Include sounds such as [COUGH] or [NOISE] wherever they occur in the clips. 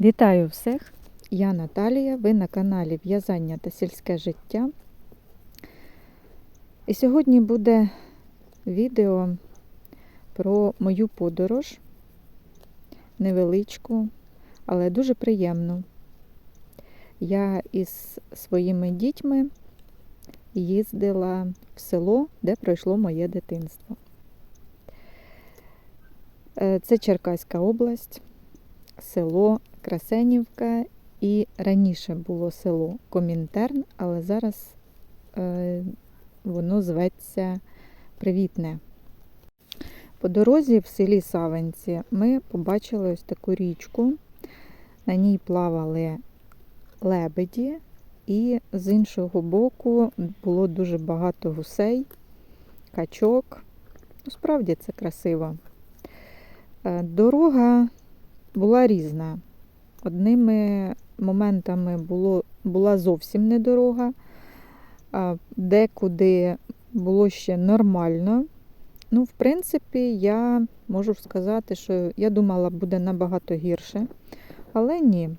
Вітаю всіх! Я Наталія, ви на каналі В'язання та сільське життя. І сьогодні буде відео про мою подорож, невеличку, але дуже приємну. Я із своїми дітьми їздила в село, де пройшло моє дитинство. Е, Це Черкаська область, село Красенівка і раніше було село Комінтерн, але зараз е, воно зветься Привітне. По дорозі в селі Савинці ми побачили ось таку річку. На ній плавали лебеді, і з іншого боку було дуже багато гусей, качок. Ну, справді це красиво. Е, Дорога була різна. Одними моментами було, була зовсім не дорога, декуди було ще нормально. Ну, в принципі, я можу сказати, що я думала, буде набагато гірше, але ні.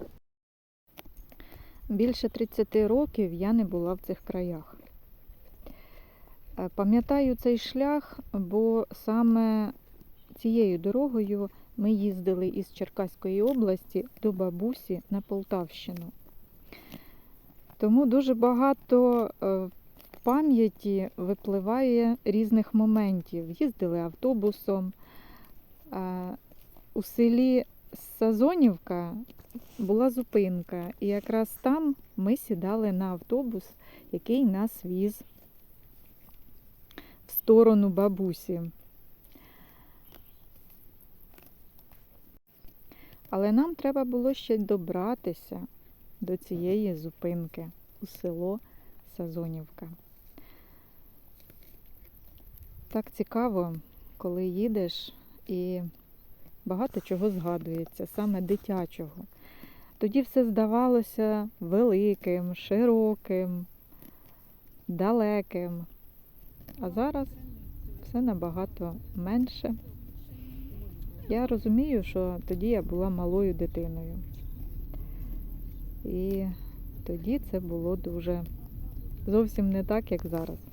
Більше 30 років я не була в цих краях. Е, Пам'ятаю цей шлях, бо саме цією дорогою ми їздили із Черкаської області до бабусі на Полтавщину. Тому дуже багато е, в пам'яті випливає різних моментів. Їздили автобусом. Е, У селі Сазонівка була зупинка, і якраз там ми сідали на автобус, який нас віз в сторону бабусі. Але нам треба було ще добратися до цієї зупинки у село Сазонівка. Так цікаво, коли їдеш і багато чого згадується, саме дитячого. Тоді все здавалося великим, широким, далеким. А зараз все набагато менше. Я розумію, що тоді я була малою дитиною. І тоді це було дуже зовсім не так, як зараз.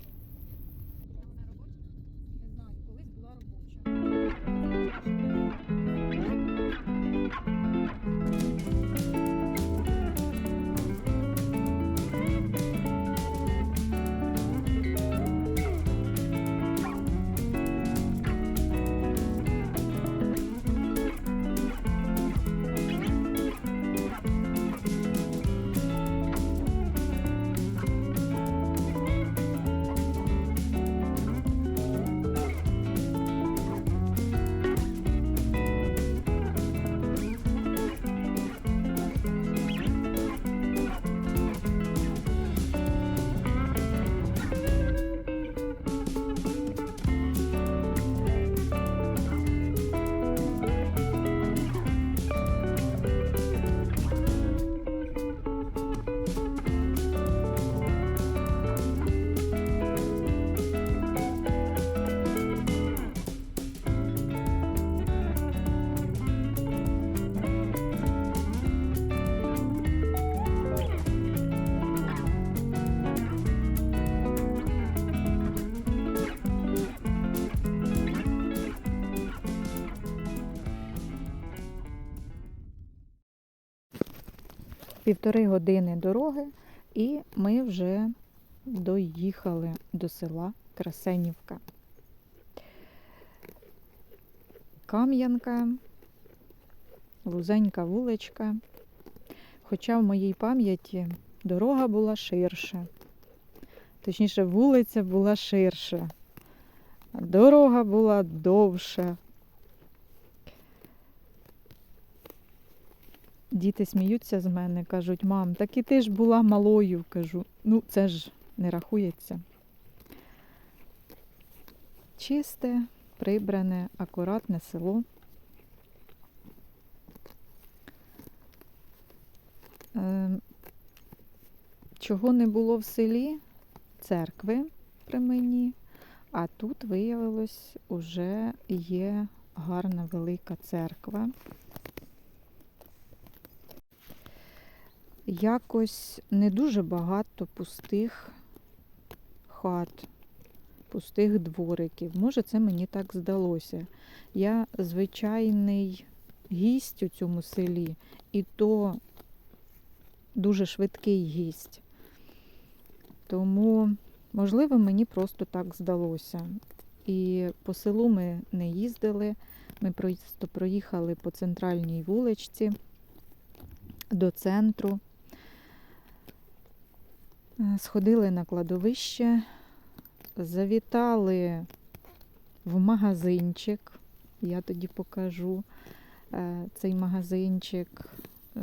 Півтори години дороги, і ми вже доїхали до села Красенівка. Кам'янка, вузенька вуличка. Хоча в моїй пам'яті дорога була ширша. Точніше, вулиця була ширша, дорога була довша. Діти сміються з мене, кажуть, мам, так і ти ж була малою. Кажу, ну це ж не рахується. Чисте, прибране, акуратне село. Ем, Чого не було в селі? Церкви при мені, а тут виявилось уже є гарна велика церква. Якось не дуже багато пустих хат, пустих двориків. Може, це мені так здалося. Я звичайний гість у цьому селі, і то дуже швидкий гість. Тому, можливо, мені просто так здалося. І по селу ми не їздили. Ми просто проїхали по центральній вуличці до центру. Е, Сходили на кладовище, завітали в магазинчик. Я тоді покажу е, цей магазинчик. Е,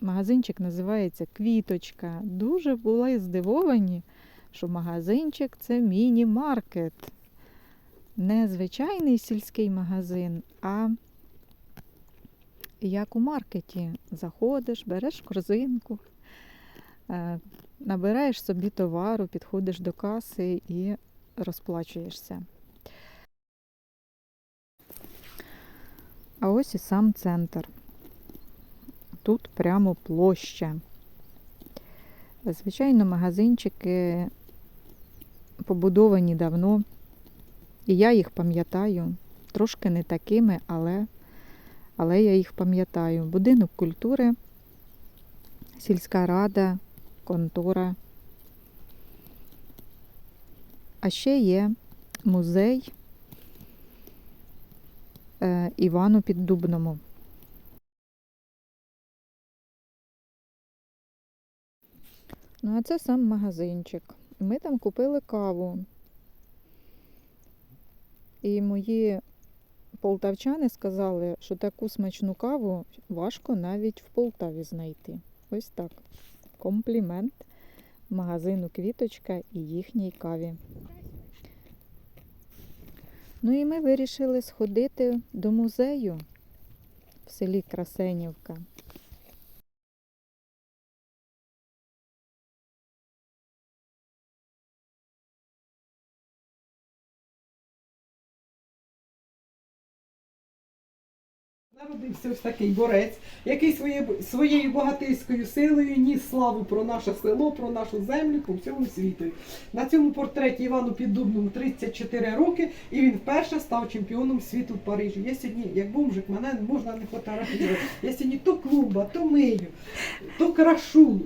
Магазинчик називається Квіточка. Дуже були здивовані, що магазинчик це міні-маркет. Не звичайний сільський магазин, а як у маркеті. Заходиш, береш корзинку, набираєш собі товару, підходиш до каси і розплачуєшся. А ось і сам центр. Тут прямо площа. Звичайно, магазинчики побудовані давно, і я їх пам'ятаю. Трошки не такими, але, але я їх пам'ятаю. Будинок культури, сільська рада, контора. А ще є музей е, Івану Піддубному. Ну, а це сам магазинчик. Ми там купили каву. І мої полтавчани сказали, що таку смачну каву важко навіть в Полтаві знайти. Ось так. Комплімент магазину Квіточка і їхній каві. Ну і ми вирішили сходити до музею в селі Красенівка. Народився ось такий борець, який своє, своєю богатирською силою ніс славу про наше село, про нашу землю по всьому світу. На цьому портреті Івану Піддубному 34 роки, і він вперше став чемпіоном світу в Парижі. Я сьогодні, як бомжик, мене можна не фотографувати. Я сьогодні то клумба, то мию, то крашу.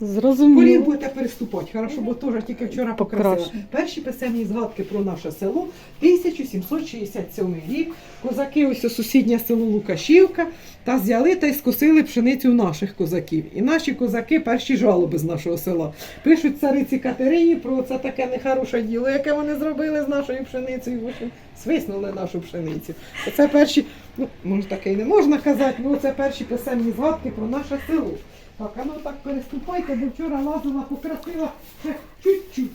Зрозуміло. будете переступати, хорошо, бо теж тільки вчора покрасила. Перші писемні згадки про наше село 1767 рік. Козаки, ось у сусіднє село Лукашівка, та взяли та й скосили пшеницю наших козаків. І наші козаки перші жалоби з нашого села. Пишуть цариці Катерині про це таке нехороше діло, яке вони зробили з нашою пшеницею. В общем, свиснули нашу пшеницю. Оце перші, ну, може таке і не можна казати, ну це перші писемні згадки про наше село. Так, а ну так переступайте, бо вчора лазила, покрасила чуть-чуть.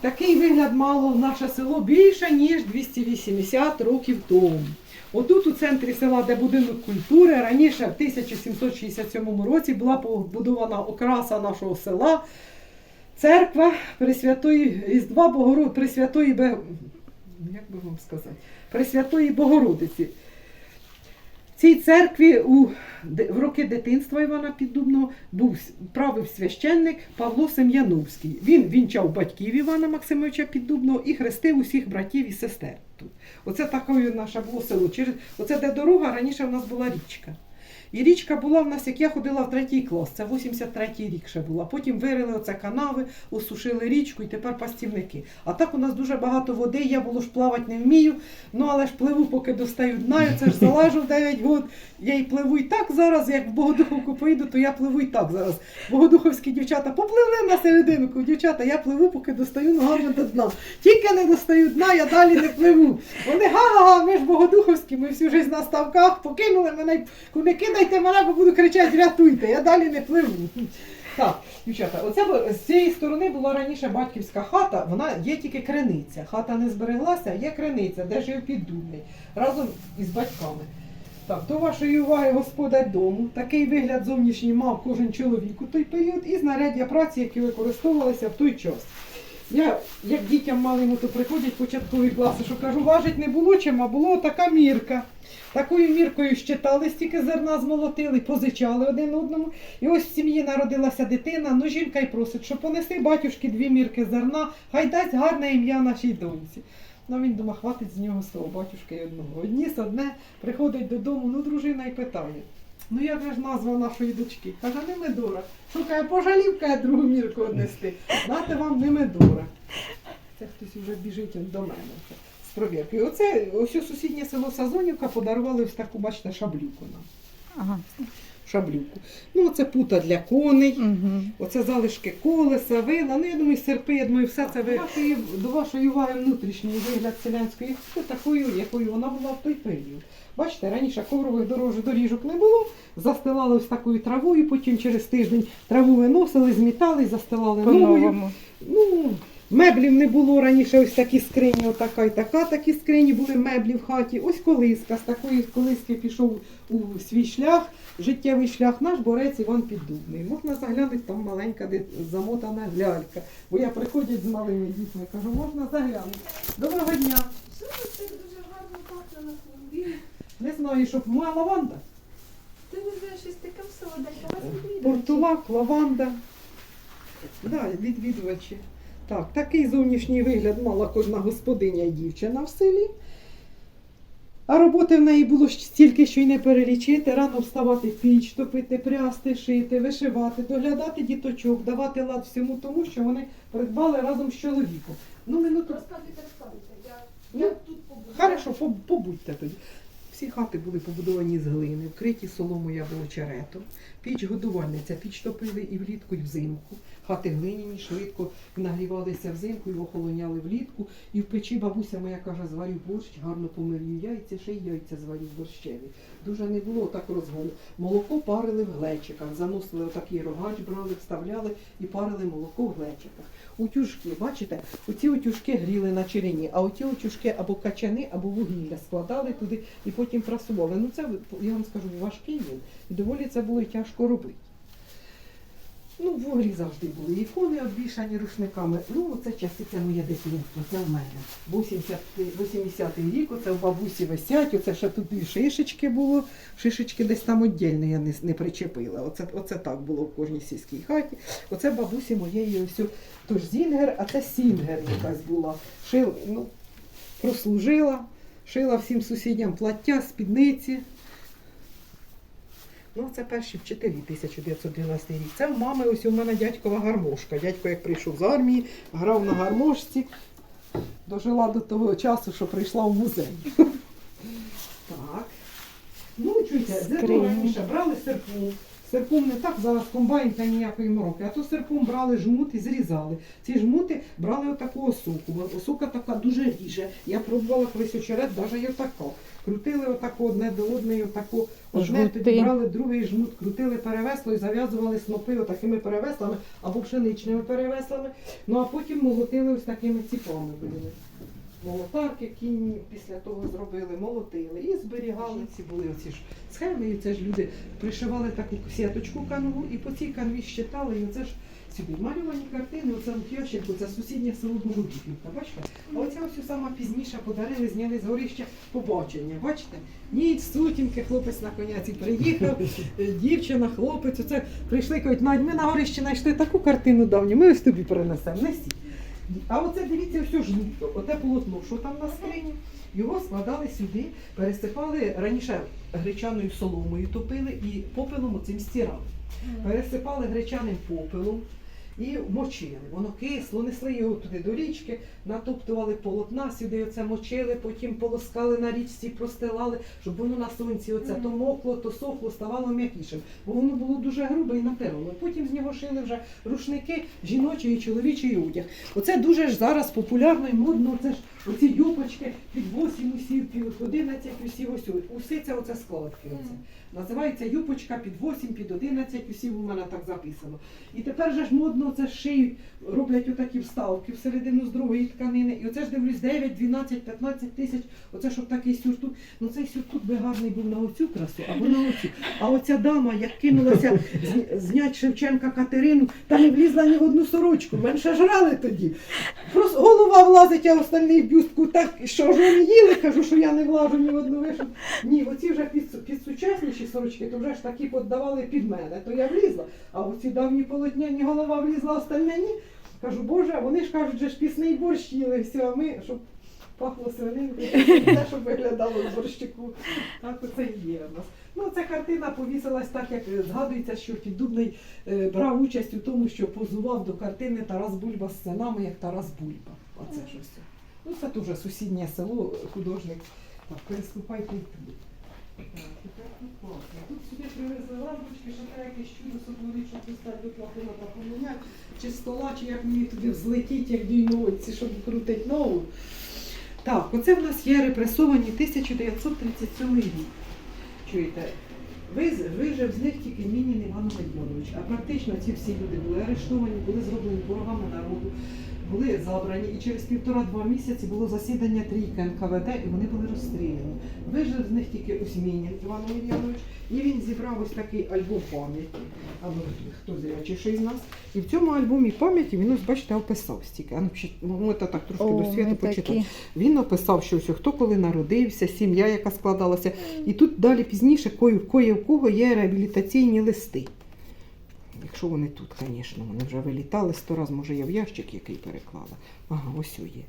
Такий вигляд мало наше село більше, ніж 280 років тому. Отут у центрі села, де будинок культури, раніше в 1767 році була побудована окраса нашого села, церква Пресвятої Різдва Богород... Пресвятої Як би вам сказати? Пресвятої Богородиці. Цій церкві у, в роки дитинства Івана Піддубного був правив священник Павло Сем'яновський. Він вінчав батьків Івана Максимовича Піддубного і хрестив усіх братів і сестер тут. Оце такою наше було село. Через оце де дорога раніше в нас була річка. І річка була в нас, як я ходила в третій клас, це 83-й рік ще була. Потім вирили оце канави, осушили річку і тепер пастівники. А так у нас дуже багато води, я було ж плавати не вмію, ну але ж пливу, поки достаю дна, і це ж залажу 9 год. Я й пливу і так зараз, як в Богодуховку поїду, то я пливу і так зараз. Богодуховські дівчата попливли на серединку, дівчата, я пливу, поки достаю ногами до дна. Тільки не достаю дна, я далі не пливу. Вони га-га-га, ми ж Богодуховські, ми всю життя на ставках, покинули мене, не кидайте мене, буду кричати, рятуйте, я далі не пливу. Так, дівчата, оце з цієї сторони була раніше батьківська хата, вона є тільки криниця. Хата не збереглася, є криниця, де жив піддубний, разом із батьками. Так, до вашої уваги господар дому. Такий вигляд зовнішній мав кожен чоловік у той період і знаряддя праці, які використовувалися в той час. Я, як дітям малим, то приходять початкові класи, що кажу, важить не було чим, а було така мірка. Такою міркою щитали, стільки зерна змолотили, позичали один одному. І ось в сім'ї народилася дитина, ну жінка й просить, що понеси батюшки дві мірки зерна, хай дасть гарне ім'я нашій доньці. Ну він думає, хватить з нього свого батюшки одного. Одніс одне, приходить додому, ну дружина й питає. Ну як же ж назва нашої дочки? Каже, не Медора. Шукає, пожалів, другу мірку однести. Дати вам не Медора. Це хтось вже біжить до мене вже з провіркою. Оце ось сусіднє село Сазонівка подарували ось таку, бачите, шаблюку нам. Ага. Шаблюку. Ну, це пута для коней. Угу. Оце залишки колеса, вила, ну я думаю, серпи, я думаю, все це ви до вашої, уваги внутрішній вигляд селянської хати такою, якою вона була в той період. Бачите, раніше коврових дорож, доріжок не було, застилали ось такою травою, потім через тиждень траву виносили, змітали, застилали новою. Ну, меблів не було раніше, ось такі скрині, отака і така, такі скрині були меблі в хаті. Ось колиска. З такої колиски пішов у свій шлях, життєвий шлях наш борець Іван Піддубний. Можна заглянути, там маленька замотана лялька. Бо я приходять з малими дітьми, кажу, можна заглянути. Доброго дня. Що це так дуже гарно пахне на клумбі? Не знаю, щоб моя лаванда. Ти не знаєш, щось таке солоденьке. Портулак, лаванда. Да, відвідувачі. Так, такий зовнішній вигляд мала кожна господиня і дівчина в селі. А роботи в неї було стільки, що й не перелічити. Рано вставати піч, топити, прясти, шити, вишивати, доглядати діточок, давати лад всьому тому, що вони придбали разом з чоловіком. Ну, минуту. Розказуйте, розказуйте. Я, Ну, я тут побуду. Хорошо, по- побудьте тоді. Всі хати були побудовані з глини, вкриті соломою або очеретом. Піч годувальниця, піч топили і влітку, і взимку. Хати глиняні, швидко нагрівалися взимку і охолоняли влітку. І в печі бабуся моя каже, зварю борщ, гарно помирю яйця, ще й яйця зварю борщеві. Дуже не було так розгону. Молоко парили в глечиках, заносили отакий рогач, брали, вставляли і парили молоко в глечиках. Утюжки, бачите, оці утюжки гріли на черені, а оті утюжки або качани, або вугілля складали туди і потім прасували. Ну це я вам скажу важкий він, і доволі це було тяжко робити. Ну, в вуглі завжди були ікони обвішані рушниками. Ну, це часи, це моє дитинство, це в мене. 80 80-й рік, оце в бабусі висять, оце ще тут і шишечки було. Шишечки десь там віддільно я не, не причепила. Оце, оце так було в кожній сільській хаті. Оце бабусі моєї ось тож зінгер, а це сінгер якась була. Шил, ну, прослужила, шила всім сусідям плаття, спідниці. Ну, це перші вчителі 1912 рік. Це в мами ось у мене дядькова гармошка. Дядько, як прийшов з армії, грав на гармошці, дожила до того часу, що прийшла в музей. [LAUGHS] Так. Ну, чуйте, Скрині. раніше брали серпом. Серпом не так, зараз комбайн та ніякої мороки, а то серпом брали жмут і зрізали. Ці жмути брали отаку осоку. бо Осока така дуже ріже. Я пробувала колись очерет, навіть і отако. Крутили отаку одне до одної, отаку одне, тоді брали другий жмут, крутили перевесло і зав'язували снопи отакими перевеслами або пшеничними перевеслами. Ну а потім молотили ось такими ціпами були. Молотарки кінні після того зробили, молотили і зберігали ці були оці ж схеми. І це ж люди пришивали таку сіточку канву і по цій канві щитали, і оце ж сюди малювані картини, оце от ящик, це сусіднє село Богодухівка, бачите? А оця ось сама пізніше подарили, зняли з горища побачення. Бачите? Ніч, сутінки, хлопець на коняці приїхав, [LAUGHS] е, дівчина, хлопець. Оце прийшли, кажуть, Надь, ми на горищі знайшли таку картину давню, ми ось тобі перенесемо. Несіть. А оце дивіться, все ж оте полотно, що там на скрині. Його складали сюди, пересипали раніше гречаною соломою топили і попелом оцим стирали. Пересипали гречаним попелом і мочили. Воно кисло, несли його туди до річки, натоптували полотна, сюди оце мочили, потім полоскали на річці, простилали, щоб воно на сонці оце то мокло, то сохло, ставало м'якішим. Бо воно було дуже грубе і натерло. Потім з нього шили вже рушники, жіночий і чоловічий одяг. Оце дуже ж зараз популярно і модно. Це ж оці юпочки під 8 усів, під 11 усів, ось уси це оце складки. Оце. Називається юпочка під 8, під 11 усів, у мене так записано. І тепер же ж модно це шиють, роблять отакі вставки всередину з другої тканини. І оце ж дивлюсь 9, 12, 15 тисяч. Оце щоб такий сюртук. Ну цей сюртук би гарний був на оцю красу, або на оцю. А оця дама, як кинулася зня- знять Шевченка Катерину, та не влізла ні в одну сорочку. Менше жрали тоді. Просто голова влазить, а остальний в бюстку так, що ж вони їли, кажу, що я не влажу ні в одну вишивку. Ні, оці вже під, під сучасніші сорочки, то вже ж такі поддавали під мене, то я влізла. А оці давні полотняні голова влізла, остальне ні. Кажу, Боже, вони ж кажуть, же ж пісний борщ їли, все, а ми, щоб пахло свининкою, те, [LAUGHS] щоб виглядало в борщику. Так оце є в нас. Ну, ця картина повісилась так, як згадується, що Піддубний е, брав участь у тому, що позував до картини Тарас Бульба з синами, як Тарас Бульба. Оце ж ось. Ну, це теж сусіднє село, художник. Так, переступайте і тут сюди привезли лампочки, що треба якесь чудо достати до платина та поміняти. Чи стола, чи як мені туди взлетіть, як дійноводці, щоб крутить нову. Так, оце в нас є репресовані 1937 рік. Чуєте? Вижив з них тільки Мінін Іван Ледьонович. А практично ці всі люди були арештовані, були зроблені ворогами народу, були забрані. І через півтора-два місяці було засідання трійки НКВД, і вони були розстріляні. Вижив з них тільки ось Мінін Іван Ледьонович. І він зібрав ось такий альбом пам'яті. А ну, хто зрячіший з нас? І в цьому альбомі пам'яті він ось бачите описав стільки. А ну, ну, це так трошки О, до світу ми почитати. такі. Він написав, що ось хто коли народився, сім'я, яка складалася. І тут далі пізніше кої в кого є реабілітаційні листи. Якщо вони тут, звісно, вони вже вилітали сто раз, може я в ящик який переклала. Ага, ось є.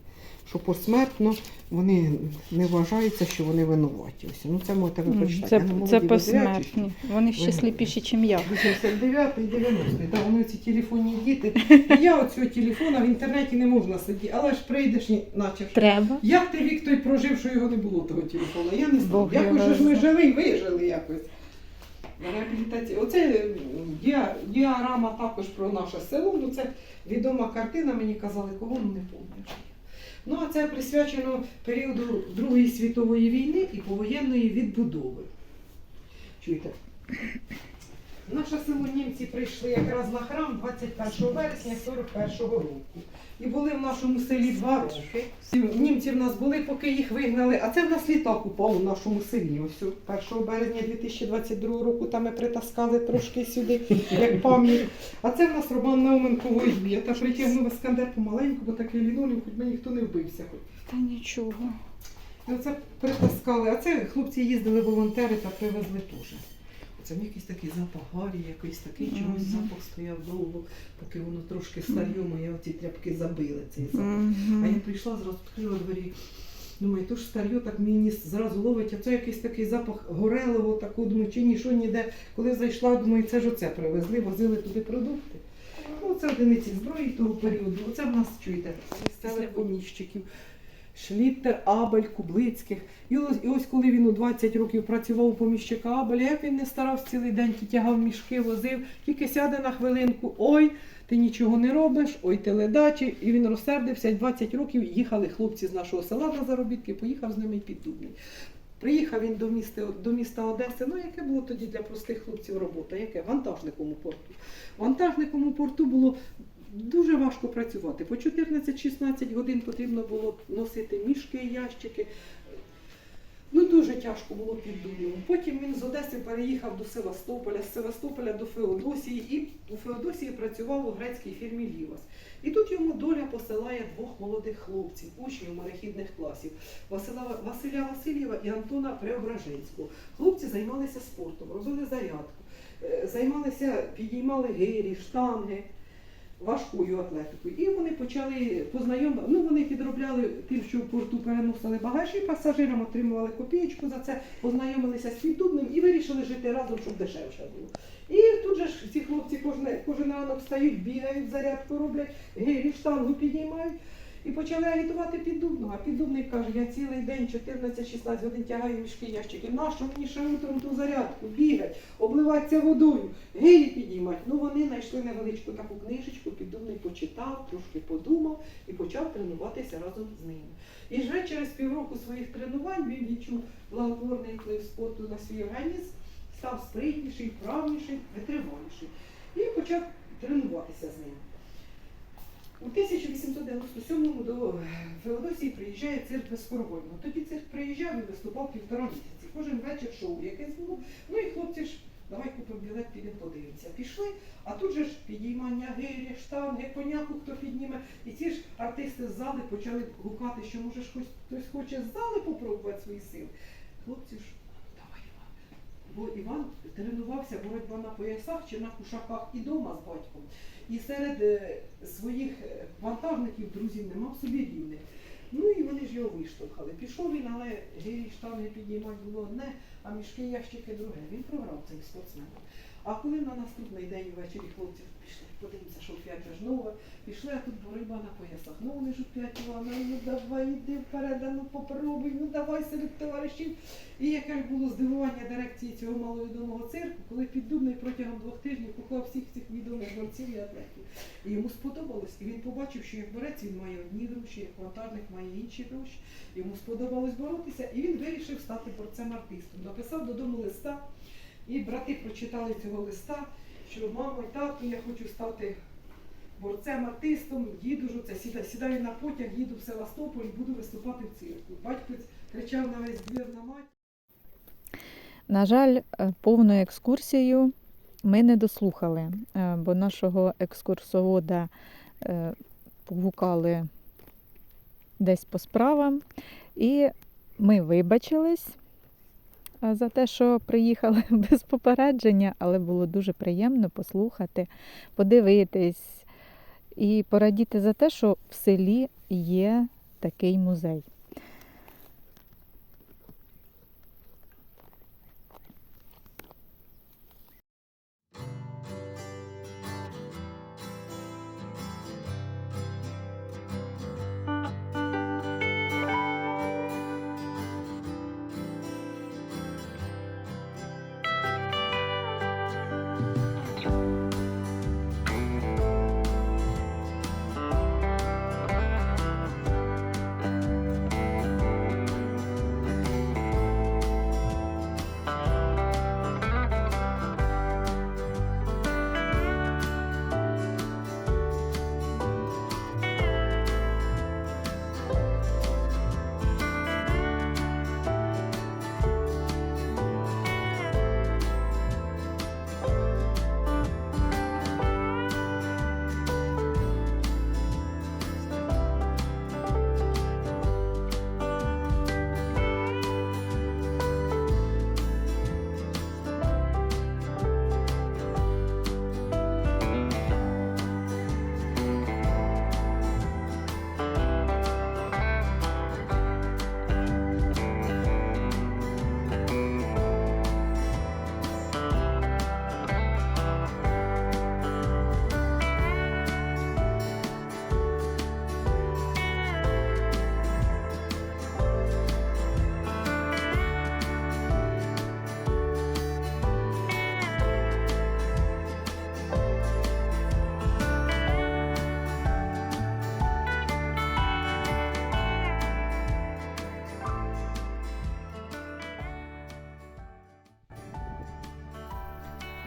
Що посмертно вони не вважаються, що вони винуваті. Ось. Ну це можете ви. Це, це посмертні. Вони ще сліпіші, ніж я. 89 і 90 Та вони ці телефонні діти. І [LAUGHS] я оцього телефона в інтернеті не можна сидіти, але ж прийдеш, наче Треба. як ти вік той прожив, що його не було того телефону? Я не знаю. Якось ж ми жили, вижили якось. Реабілітації. Оце діарама також про наше село. Ну це відома картина, мені казали, кого не пам'ятаю. Ну а це присвячено періоду Другої світової війни і повоєнної відбудови. Чуєте? Наше село німці прийшли якраз на храм 21 вересня 41 року. І були в нашому селі два роки. Німці в нас були, поки їх вигнали. А це в нас літак упав у нашому селі. Ось 1 березня 2022 року там ми притаскали трошки сюди, як пам'ять. А це в нас Роман Науменко воює. Я та притягнув Іскандер помаленьку, бо такий лінолеум, хоч би ніхто не вбився. Та нічого. Оце притаскали. А це хлопці їздили волонтери та привезли теж. Оце якийсь такий запах гарі, якийсь такий чогось Мгм. запах стояв довго, поки воно трошки старьо, моє оці тряпки забили цей запах. Мгм. А я прийшла, зразу відкрила двері. Думаю, то ж старьо так мені зразу ловить, а це якийсь такий запах горелого, такого, думаю, чи ні, що ніде. Коли зайшла, думаю, це ж оце привезли, возили туди продукти. Ну, це одиниці зброї того періоду. Оце в нас, чуєте, місцевих поміщиків. Шліттер, Абель, Кублицьких. І ось, і ось коли він у 20 років працював у поміщика Абеля, як він не старався цілий день, тягав мішки, возив, тільки сяде на хвилинку, ой, ти нічого не робиш, ой, ти ледачий. І він розсердився, 20 років їхали хлопці з нашого села на заробітки, поїхав з ними під Дубний. Приїхав він до міста, до міста Одеси. Ну, яке було тоді для простих хлопців робота? Яке? Вантажником у порту. Вантажником у порту було дуже важко працювати. По 14-16 годин потрібно було носити мішки, ящики. Ну, дуже тяжко було під Дубном. Потім він з Одеси переїхав до Севастополя, з Севастополя до Феодосії і у Феодосії працював у грецькій фірмі Лівас. І тут йому доля посилає двох молодих хлопців, учнів морехідних класів Василя Васильєва і Антона Преображенського. Хлопці займалися спортом, робили зарядку, е, займалися, підіймали гирі, штанги важкою атлетикою. І вони почали познайомити. Ну вони підробляли тим, що в порту переносили багажі пасажирам, отримували копієчку за це, познайомилися з піддубним і вирішили жити разом, щоб дешевше було. І тут же ці хлопці кожне, кожен ранок встають, бігають, зарядку роблять, гирі, штангу підіймають. І почали агітувати піддубного. А піддубний каже, я цілий день 14-16 годин тягаю мішки ящиків. Нащо мені ще утром ту зарядку, бігать, обливатися водою, гирі підіймати. Ну вони знайшли невеличку таку книжечку, піддубний почитав, трошки подумав і почав тренуватися разом з ними. І вже через півроку своїх тренувань він відчув благотворний вплив спорту на свій організм, став спритніший, вправніший, витриваліший. І почав тренуватися з ним. У 1897-му до Феодосії приїжджає цирк Безкоровольного. Тоді цирк приїжджав і виступав півтора місяці. Кожен вечір шоу якесь було. Ну і хлопці ж, давай купимо білет, підемо подивимося. Пішли, а тут же ж підіймання гирі, штанги, коняку хто підніме. І ці ж артисти з зали почали гукати, що може ж хтось хоче з зали попробувати свої сили. Хлопці ж, давай, Іван. Бо Іван тренувався боротьба на поясах чи на кушаках і дома з батьком. І серед е, своїх е, вантажників друзів не мав собі рівних. Ну і вони ж його виштовхали. Пішов він, але гирі штанги піднімати було одне, а мішки ящики друге. Він програв цим спортсменам. А коли на наступний день ввечері хлопці пішли, подивимося, що опять ж нове, пішли, а тут боротьба на поясах. Ну ж опять Івана, ну давай іди вперед, ну попробуй, ну давай серед товаришів. І яке ж було здивування дирекції цього маловідомого цирку, коли піддубний протягом двох тижнів поклав всіх цих відомих борців і атлетів. І йому сподобалось. І він побачив, що як борець він має одні гроші, як вантажник має інші гроші. Йому сподобалось боротися, і він вирішив стати борцем-артистом. Написав додому листа, і брати прочитали цього листа, що мамо і тату, я хочу стати борцем-артистом, їду ж це сідаю, на потяг, їду в Севастополь, буду виступати в цирку. Батько кричав на весь двір на мать. На жаль, е, повну екскурсію ми не дослухали, е, бо нашого екскурсовода е, погукали десь по справам, і ми вибачились за те, що приїхали [LAUGHS] без попередження, але було дуже приємно послухати, подивитись і порадіти за те, що в селі є такий музей.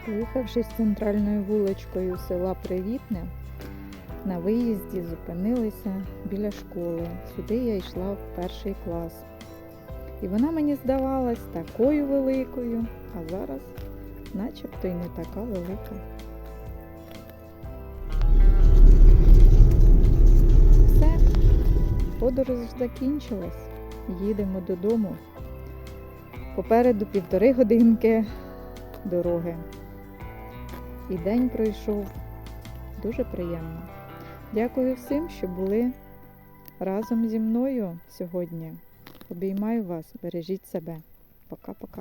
Поїхавши з центральною вуличкою села Привітне, на виїзді зупинилися біля школи. Сюди я йшла в перший клас. І вона мені здавалась такою великою, а зараз начебто й не така велика. Все, подорож закінчилась. Їдемо додому. Попереду півтори годинки дороги. І день пройшов дуже приємно. Дякую всім, що були разом зі мною сьогодні. Обіймаю вас, бережіть себе. Пока-пока.